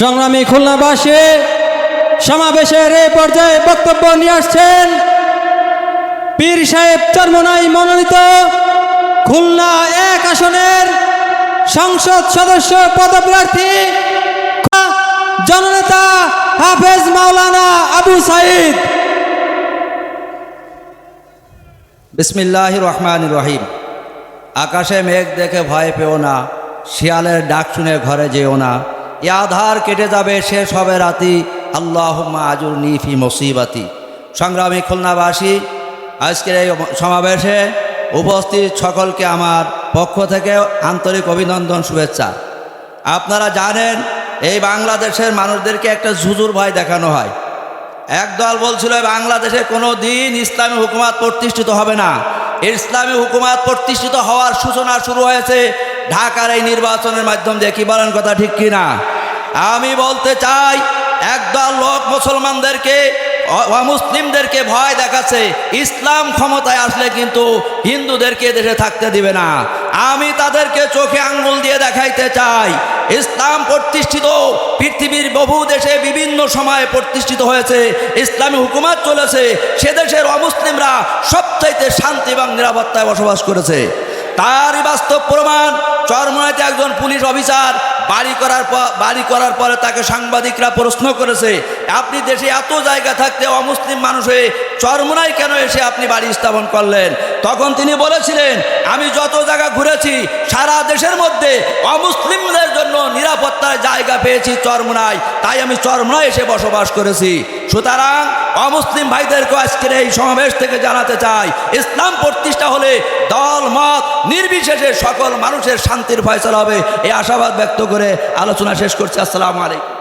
সংগ্রামী খুলনাবাসী, সমাবেশের এই পর্যায়ে বক্তব্য নিয়ে আসছেন পীর সাহেব চর্মনাই মনোনীত খুলনা এক আসনের সংসদ সদস্য পদপ্রার্থী জননেতা হাফেজ মাওলানা আবু সাইদ। বিসমিল্লাহ রহমান রহিম। আকাশে মেঘ দেখে ভয় পেও না, শিয়ালের ডাক শুনে ঘরে যেও না। এ আধার কেটে যাবে, শেষ হবে রাতি। আল্লাহ আজুর নিফি মুসিবাতি। সংগ্রামী খুলনাবাসী, আজকের এই সমাবেশে উপস্থিত সকলকে আমার পক্ষ থেকে আন্তরিক অভিনন্দন, শুভেচ্ছা। আপনারা জানেন, এই বাংলাদেশের মানুষদেরকে একটা ঝুজুর ভয় দেখানো হয়। একদল বলছিল বাংলাদেশে কোনো দিন ইসলামী হুকুমাত প্রতিষ্ঠিত হবে না। ইসলামী হুকুমাত প্রতিষ্ঠিত হওয়ার সূচনা শুরু হয়েছে ঢাকার এই নির্বাচনের মাধ্যম দিয়ে কি বলেন কথা ঠিক কি না আমি বলতে চাই, একদল লোক মুসলমানদেরকে অমুসলিমদেরকে ভয় দেখাচ্ছে। ইসলাম ক্ষমতায় আসলে কিন্তু হিন্দুদেরকে দেশে থাকতে দিবে না। আমি তাদেরকে চোখে আঙ্গুল দিয়ে দেখাইতে চাই। ইসলাম প্রতিষ্ঠিত, পৃথিবীর বহু দেশে বিভিন্ন সময়ে প্রতিষ্ঠিত হয়েছে। ইসলামী হুকুমাত চলেছে। সে দেশের অমুসলিমরা সবচাইতে শান্তি এবং নিরাপত্তায় বসবাস করেছে। তারই বাস্তব প্রমাণ, চরমনাইতে একজন পুলিশ অফিসার বাড়ি করার পর বাড়ি করার পরে তাকে সাংবাদিকরা প্রশ্ন করেছে, আপনি দেশে এত জায়গা থাকতে অমুসলিম মানুষ হয়ে চরমনাই কেন এসে আপনি বাড়ি স্থাপন করলেন? তখন তিনি বলেছিলেন, আমি যত জায়গা ঘুরেছি, সারা দেশের মধ্যে অমুসলিমদের জন্য নিরাপত্তার জায়গা পেয়েছি চরমনাই, তাই আমি চরমনায় এসে বসবাস করেছি। সুতরাং অমুসলিম ভাইদেরকে আজকের এই সমাবেশ থেকে জানাতে চাই, ইসলাম প্রতিষ্ঠা হলে দল, মত নির্বিশেষে সকল মানুষের শান্তির ফয়সলা হবে। এই আশাবাদ ব্যক্ত করে আলোচনা শেষ করছি। আসসালামু আলাইকুম।